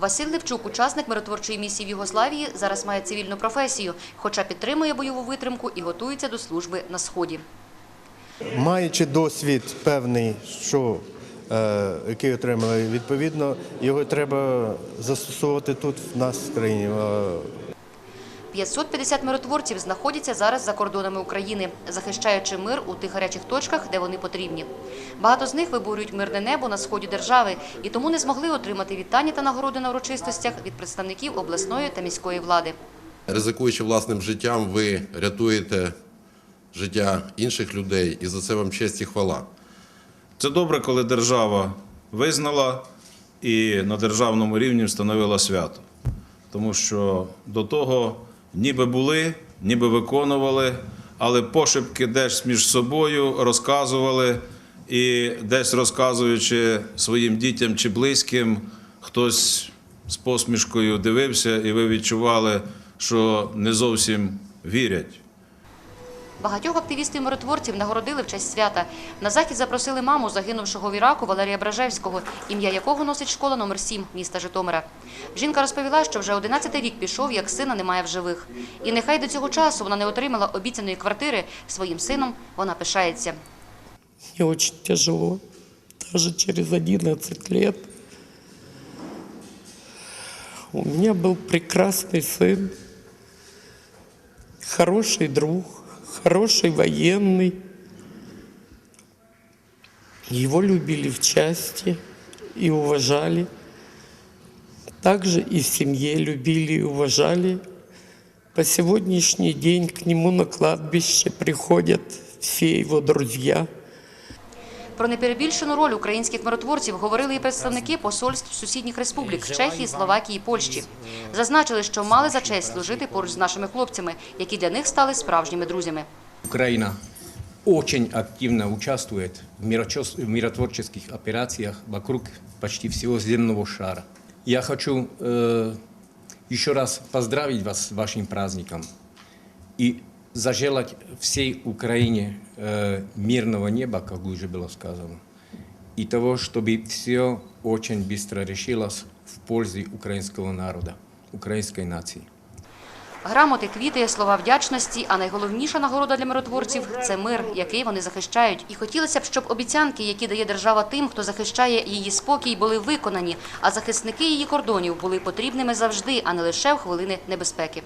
Василь Левчук, учасник миротворчої місії в Югославії, зараз має цивільну професію, хоча підтримує бойову витримку і готується до служби на сході. Маючи досвід певний, що, е, який отримали, відповідно, його треба застосовувати тут, в нас в країні. Е, 550 миротворців знаходяться зараз за кордонами України, захищаючи мир у тих гарячих точках, де вони потрібні. Багато з них виборюють мирне небо на сході держави і тому не змогли отримати вітання та нагороди на урочистостях від представників обласної та міської влади. Ризикуючи власним життям, ви рятуєте життя інших людей, і за це вам честь і хвала. Це добре, коли держава визнала і на державному рівні встановила свято. Тому що до того ніби були, ніби виконували, але пошепки десь між собою розказували, і десь розказуючи своїм дітям чи близьким, хтось з посмішкою дивився, і ви відчували, що не зовсім вірять. Багатьох активістів-миротворців нагородили в честь свята. На захід запросили маму загинувшого в Іраку Валерія Бражевського, ім'я якого носить школа номер 7 міста Житомира. Жінка розповіла, що вже 11 рік пішов, як сина немає в живих. І нехай до цього часу вона не отримала обіцяної квартири своїм сином, вона пишається. Мне очень тяжело, даже через 11 лет. У меня был прекрасный сын, хороший друг, хороший военный. Его любили в части и уважали. Также и в семье любили и уважали. По сегодняшний день к нему на кладбище приходят все его друзья – Про неперебільшену роль українських миротворців говорили і представники посольств сусідніх республік Чехії, Словакії, Польщі. Зазначили, що мали за честь служити поруч з нашими хлопцями, які для них стали справжніми друзями. Украина очень активно участвует в миротворческих операциях вокруг почти всего земного шара. Я хочу э, еще раз поздравить вас с вашим праздником и зажелать всей Украине э, мирного неба, как уже было сказано, и того, чтобы все очень быстро решилось в пользу украинского народа, украинской нации. Грамоти, квіти, слова вдячності, а найголовніша нагорода для миротворців це мир, який вони захищають. І хотілося б, щоб обіцянки, які дає держава тим, хто захищає її спокій, були виконані, а захисники її кордонів були потрібними завжди, а не лише в хвилини небезпеки.